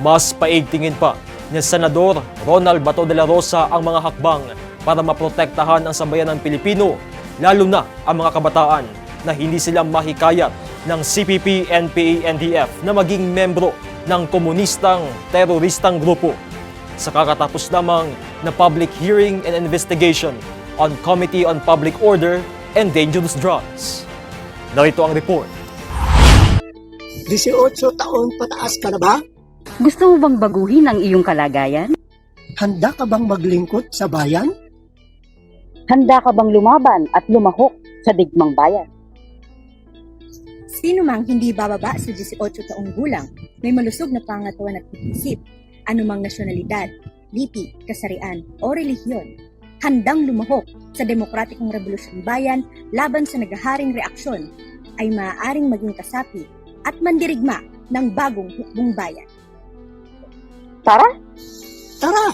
Mas paigtingin pa ni Senador Ronald Bato de la Rosa ang mga hakbang para maprotektahan ang sambayanang Pilipino, lalo na ang mga kabataan na hindi sila mahikayat ng CPP, NPA, NDF na maging membro ng komunistang teroristang grupo sa kakatapos lamang na public hearing and investigation on Committee on Public Order and Dangerous Drugs. Narito ang report. 18 taon pataas ka na ba? Gusto mo bang baguhin ang iyong kalagayan? Handa ka bang maglingkod sa bayan? Handa ka bang lumaban at lumahok sa digmang bayan? Sino mang hindi bababa sa 18 taong gulang, may malusog na pangatawan at isip, anumang nasyonalidad, lipi, kasarian o relihiyon, handang lumahok sa demokratikong revolusyon bayan laban sa nagaharing reaksyon, ay maaaring maging kasapi at mandirigma ng bagong hukbong bayan. Tara, Tara,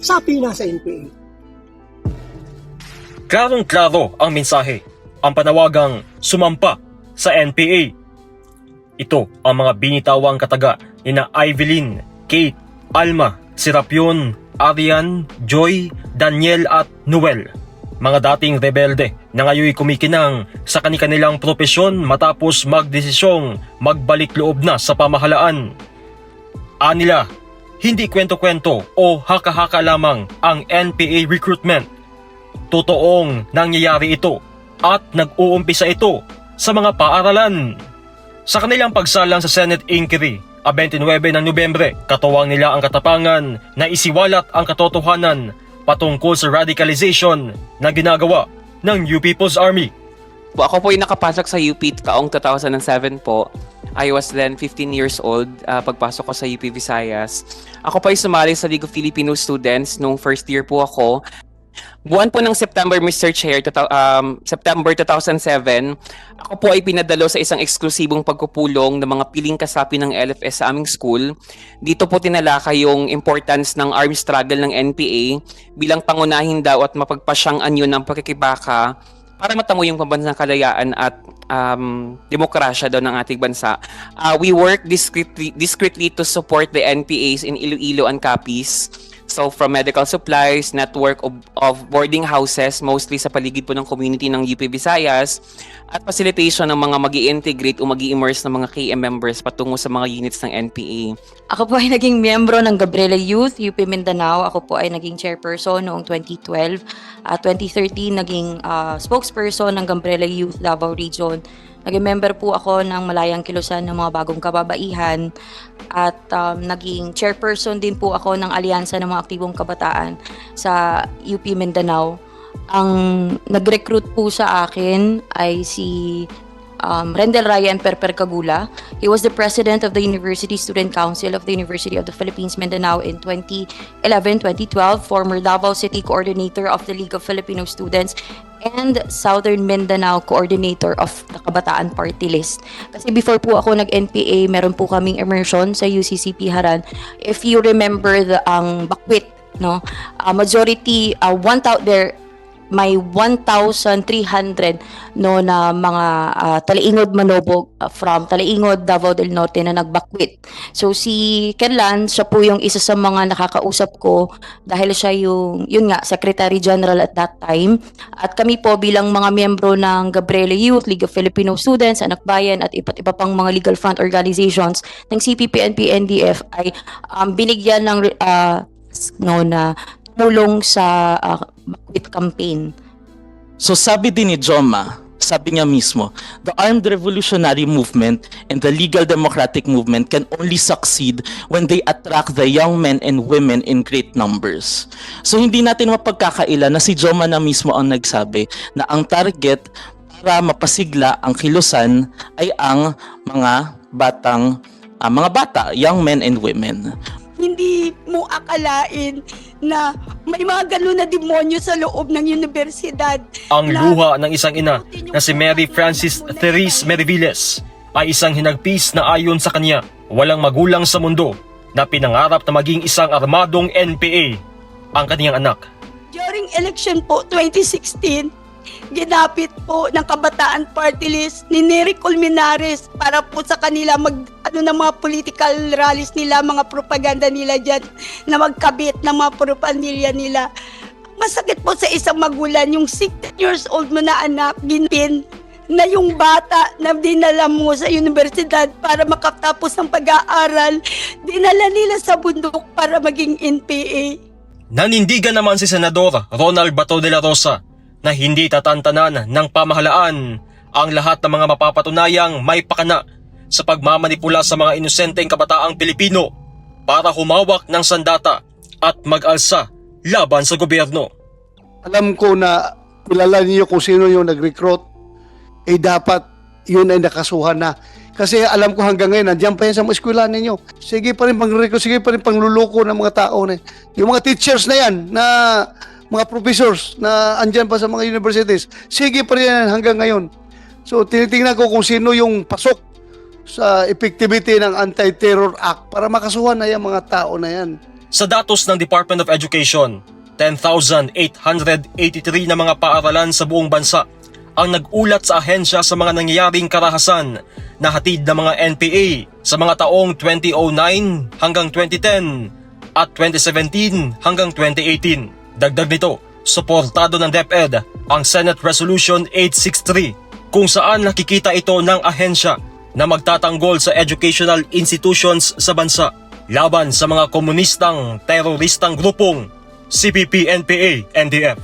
sapi na sa NPA. Klarong-klaro ang mensahe, ang panawagang sumampa sa NPA. Ito ang mga binitawang kataga ni na Evelyn, Kate, Alma, Serapion, Arian, Joy, Daniel at Noel. Mga dating rebelde na ngayon kumikinang sa kanilang propesyon matapos magdesisyong magbalik loob na sa pamahalaan. Anila, hindi kwento-kwento o haka-haka lamang ang NPA recruitment. Totoong nangyayari ito at nag-uumpisa ito sa mga paaralan. Sa kanilang pagsalang sa Senate Inquiry, a 29 ng Nobyembre, katuwang nila ang katapangan na isiwalat ang katotohanan patungkol sa radicalization na ginagawa ng New People's Army. Po, ako po yung nakapasok sa UP kaong 2007 po. I was then 15 years old ah, pagpasok ko sa UP Visayas. Ako po ay sumali sa League of Filipino Students nung first year po ako. Buwan po ng September, Mr. Chair, tota- um, September 2007, ako po ay pinadalo sa isang eksklusibong pagpupulong ng mga piling kasapi ng LFS sa aming school. Dito po tinalakay yung importance ng armed struggle ng NPA bilang pangunahin daw at mapagpasyang anyo ng pakikibaka para matamo yung pambansang kalayaan at um, demokrasya daw ng ating bansa. Uh, we work discreetly, discreetly to support the NPAs in Iloilo and Capiz. So from medical supplies, network of, of boarding houses, mostly sa paligid po ng community ng UP Visayas, at facilitation ng mga mag integrate o mag immerse ng mga KM members patungo sa mga units ng NPA. Ako po ay naging miyembro ng Gabriela Youth, UP Mindanao. Ako po ay naging chairperson noong 2012. At 2013, naging ah, spokesperson ng Gabriela Youth Davao Region. Naging member po ako ng Malayang Kilusan ng mga bagong kababaihan. At um, naging chairperson din po ako ng Alyansa ng mga Aktibong Kabataan sa UP Mindanao. Ang nag-recruit po sa akin ay si um, Rendel Ryan Perper Cagula. He was the president of the University Student Council of the University of the Philippines Mindanao in 2011-2012, former Davao City Coordinator of the League of Filipino Students, and Southern Mindanao Coordinator of the Kabataan Party List. Kasi before po ako nag-NPA, meron po kaming immersion sa UCCP Haran. If you remember the ang Bakwit, no? Uh, majority, uh, one out there, may 1,300 no na mga ah, Taliingod Manobog ah, from Taliingod Davao del Norte na nagbakwit. So si Kenlan, siya po yung isa sa mga nakakausap ko dahil siya yung yun nga Secretary General at that time. At kami po bilang mga miyembro ng Gabriela Youth, League of Filipino Students, Anak Bayan at iba't iba pang mga legal front organizations ng CPP, NP, NDF ay um, binigyan ng ah, no na tumulong sa ah, Bakwit campaign. So sabi din ni Joma, sabi niya mismo, the armed revolutionary movement and the legal democratic movement can only succeed when they attract the young men and women in great numbers. So hindi natin mapagkakaila na si Joma na mismo ang nagsabi na ang target para mapasigla ang kilusan ay ang mga batang ah, mga bata, young men and women. hindi mo akalain na may mga gano'n na demonyo sa loob ng universidad. Ang luha ng isang ina na si Mary Francis Therese Meriviles ay isang hinagpis na ayon sa kanya, walang magulang sa mundo na pinangarap na maging isang armadong NPA ang kaniyang anak. During election po 2016, ginapit po ng Kabataan Party List ni Nery Colmenares para po sa kanila mag ano ng mga political rallies nila, mga propaganda nila dyan na magkabit ng mga propaganda nila. Masakit po sa isang magulan yung 16 years old mo na anak, ginpin na yung bata na dinala mo sa universidad para makatapos ng pag-aaral, dinala nila sa bundok para maging NPA. Nanindigan naman si Senador Ronald Bato de la Rosa na hindi tatantanan ng pamahalaan ang lahat ng mga mapapatunayang may pakana sa pagmamanipula sa mga inosenteng kabataang Pilipino para humawak ng sandata at mag-alsa laban sa gobyerno. alam ko na kilala niyo kung sino yung nag-recruit, eh dapat yun ay nakasuhan na. Kasi alam ko hanggang ngayon, nandiyan pa yan sa mga eskwela ninyo. Sige pa rin pang-recruit, sige pa rin pangluluko ng mga tao na. Yung mga teachers na yan, na mga professors na andyan pa sa mga universities, sige pa rin hanggang ngayon. So tinitingnan ko kung sino yung pasok sa effectivity ng Anti-Terror Act para makasuhan na yung mga tao na yan. Sa datos ng Department of Education, 10,883 na mga paaralan sa buong bansa ang nag-ulat sa ahensya sa mga nangyayaring karahasan na hatid ng mga NPA sa mga taong 2009 hanggang 2010 at 2017 hanggang 2018. Dagdag nito, suportado ng DepEd ang Senate Resolution 863 kung saan nakikita ito ng ahensya na magtatanggol sa educational institutions sa bansa laban sa mga komunistang teroristang grupong CPP-NPA-NDF.